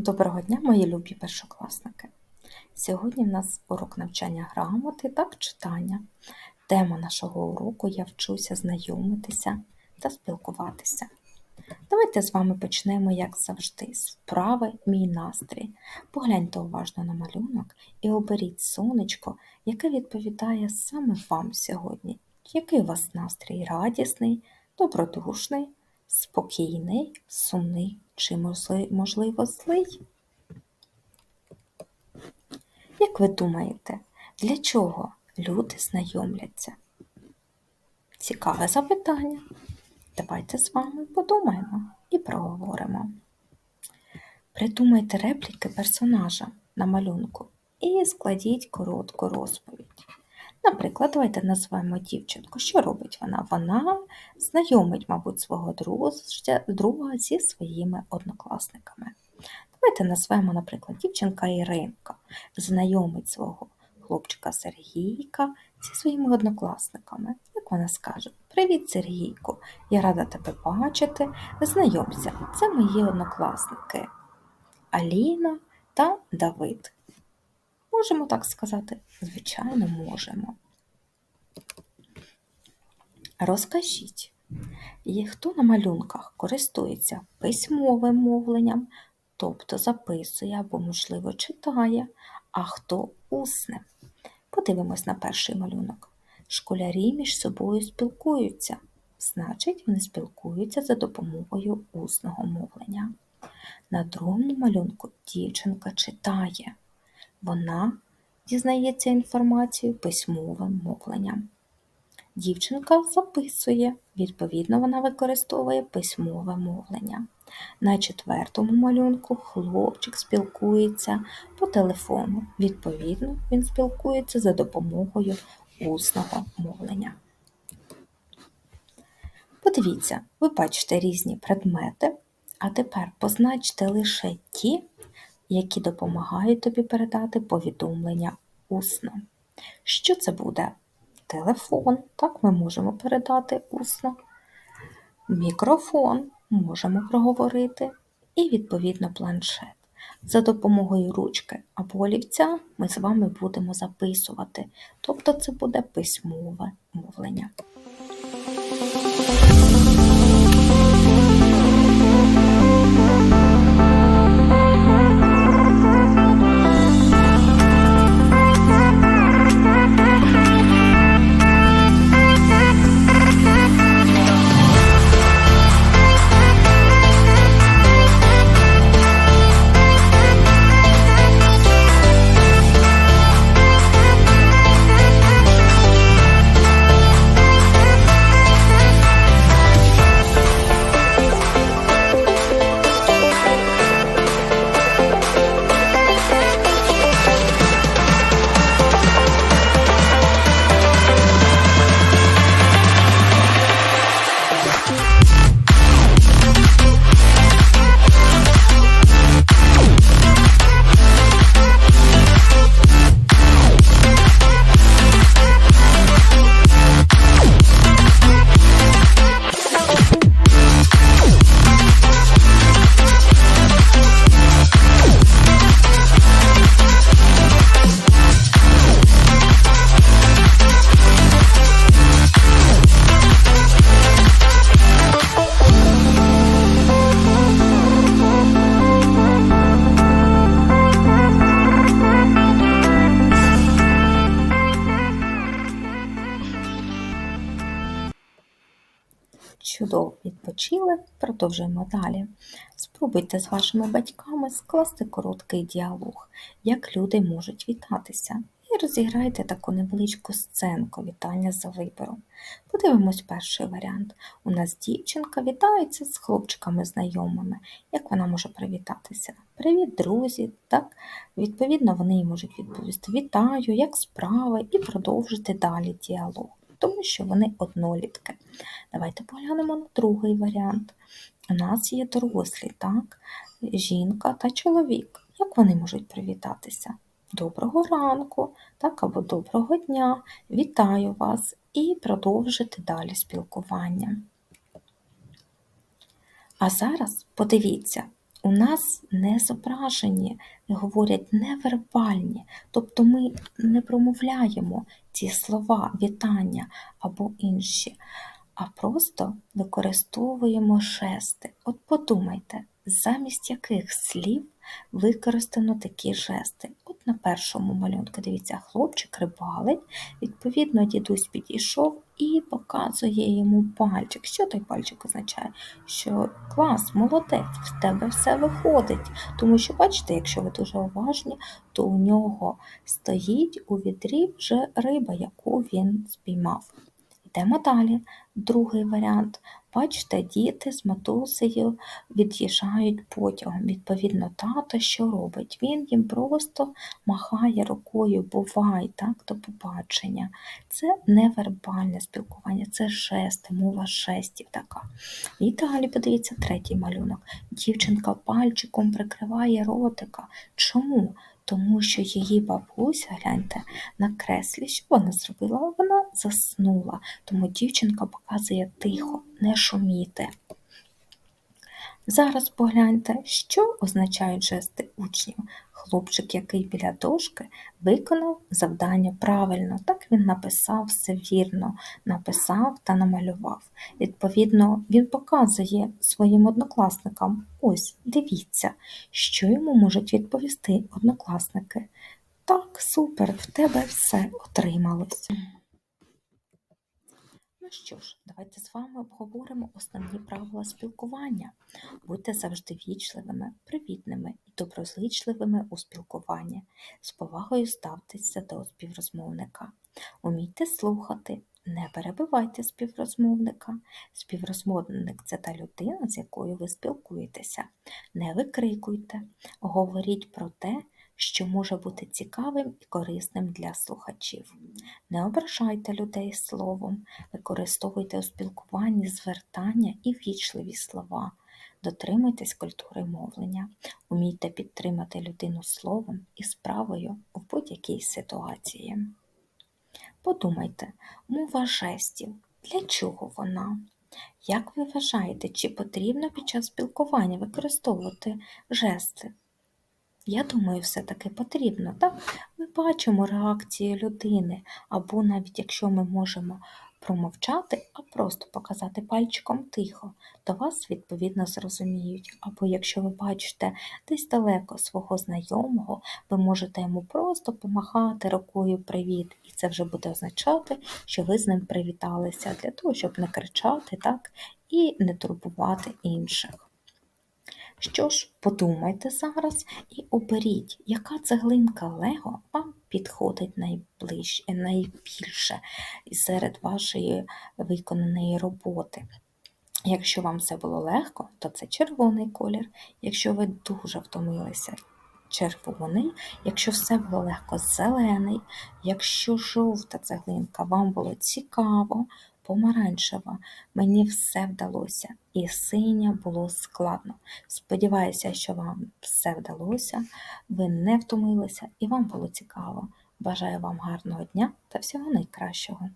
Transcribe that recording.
Доброго дня, мої любі першокласники! Сьогодні в нас урок навчання грамоти та читання. Тема нашого уроку Я вчуся знайомитися та спілкуватися. Давайте з вами почнемо, як завжди, з вправи мій настрій. Погляньте уважно на малюнок і оберіть сонечко, яке відповідає саме вам сьогодні. Який у вас настрій радісний, добродушний, спокійний, сумний чи, можливо, злий? Як ви думаєте, для чого люди знайомляться? Цікаве запитання. Давайте з вами подумаємо і проговоримо. Придумайте репліки персонажа на малюнку і складіть коротку розповідь. Наприклад, давайте назвемо дівчинку. Що робить вона? Вона знайомить, мабуть, свого друга зі своїми однокласниками. Давайте назвемо, наприклад, дівчинка Іринка знайомить свого хлопчика Сергійка зі своїми однокласниками. Як вона скаже: Привіт, Сергійку! Я рада тебе бачити. Знайомся, це мої однокласники Аліна та Давид. Можемо так сказати? Звичайно, можемо. Розкажіть, хто на малюнках користується письмовим мовленням, тобто записує або, можливо, читає, а хто усним. Подивимось на перший малюнок. Школярі між собою спілкуються, значить, вони спілкуються за допомогою усного мовлення. На другому малюнку дівчинка читає. Вона дізнається інформацію письмовим мовленням. Дівчинка записує, відповідно, вона використовує письмове мовлення. На четвертому малюнку хлопчик спілкується по телефону. Відповідно, він спілкується за допомогою усного мовлення. Подивіться, ви бачите різні предмети, а тепер позначте лише ті, які допомагають тобі передати повідомлення усно. Що це буде? Телефон, так ми можемо передати усно. Мікрофон можемо проговорити, і, відповідно, планшет. За допомогою ручки або олівця ми з вами будемо записувати, тобто це буде письмове мовлення. Чудово відпочили, продовжуємо далі. Спробуйте з вашими батьками скласти короткий діалог, як люди можуть вітатися, і розіграйте таку невеличку сценку вітання за вибором. Подивимось перший варіант. У нас дівчинка вітається з хлопчиками знайомими. Як вона може привітатися? Привіт, друзі! Так, відповідно, вони їй можуть відповісти Вітаю, як справи, і продовжити далі діалог, тому що вони однолітки. Давайте поглянемо на другий варіант. У нас є дорослі, так? Жінка та чоловік. Як вони можуть привітатися? Доброго ранку, так, або доброго дня, вітаю вас і продовжити далі спілкування. А зараз подивіться, у нас не зображені, говорять невербальні, тобто ми не промовляємо ці слова, вітання або інші, а просто використовуємо жести. От подумайте, замість яких слів використано такі жести. От на першому малюнку, дивіться, хлопчик рибалить, відповідно, дідусь підійшов і показує йому пальчик. Що той пальчик означає? Що клас, молодець, в тебе все виходить. Тому що, бачите, якщо ви дуже уважні, то у нього стоїть у відрі вже риба, яку він спіймав. Йдемо далі. Другий варіант. Бачите, діти з матусею від'їжджають потягом. Відповідно, тато що робить? Він їм просто махає рукою, бувай, так, до побачення. Це невербальне спілкування, це жести, мова жестів така. І далі подивіться третій малюнок. Дівчинка пальчиком прикриває ротика. Чому? Тому що її бабуся, гляньте, на креслі, що вона зробила? Вона заснула. Тому дівчинка показує тихо, не шуміти. Зараз погляньте, що означають жести учнів. Хлопчик, який біля дошки, виконав завдання правильно. Так він написав все вірно, написав та намалював. Відповідно, він показує своїм однокласникам: ось, дивіться, що йому можуть відповісти однокласники. Так, супер, в тебе все отрималось. Що ж, давайте з вами обговоримо основні правила спілкування. Будьте завжди вічливими, привітними і доброзичливими у спілкуванні. З повагою ставтеся до співрозмовника. Умійте слухати, не перебивайте співрозмовника. Співрозмовник це та людина, з якою ви спілкуєтеся. Не викрикуйте, говоріть про те, що може бути цікавим і корисним для слухачів. Не ображайте людей словом, використовуйте у спілкуванні звертання і вічливі слова. Дотримуйтесь культури мовлення, умійте підтримати людину словом і справою в будь-якій ситуації. Подумайте, мова жестів. Для чого вона? Як ви вважаєте, чи потрібно під час спілкування використовувати жести? Я думаю, все-таки потрібно. Так? Ми бачимо реакцію людини, або навіть якщо ми можемо промовчати, а просто показати пальчиком тихо, то вас відповідно зрозуміють. Або якщо ви бачите десь далеко свого знайомого, ви можете йому просто помахати рукою привіт, і це вже буде означати, що ви з ним привіталися для того, щоб не кричати так і не турбувати інших. Що ж, подумайте зараз і оберіть, яка цеглинка Лего вам підходить найближче, найбільше серед вашої виконаної роботи. Якщо вам все було легко, то це червоний колір. Якщо ви дуже втомилися, червоний, якщо все було легко, зелений, якщо жовта цеглинка вам було цікаво, помаранчева, мені все вдалося, і синя було складно. Сподіваюся, що вам все вдалося, ви не втомилися і вам було цікаво. Бажаю вам гарного дня та всього найкращого.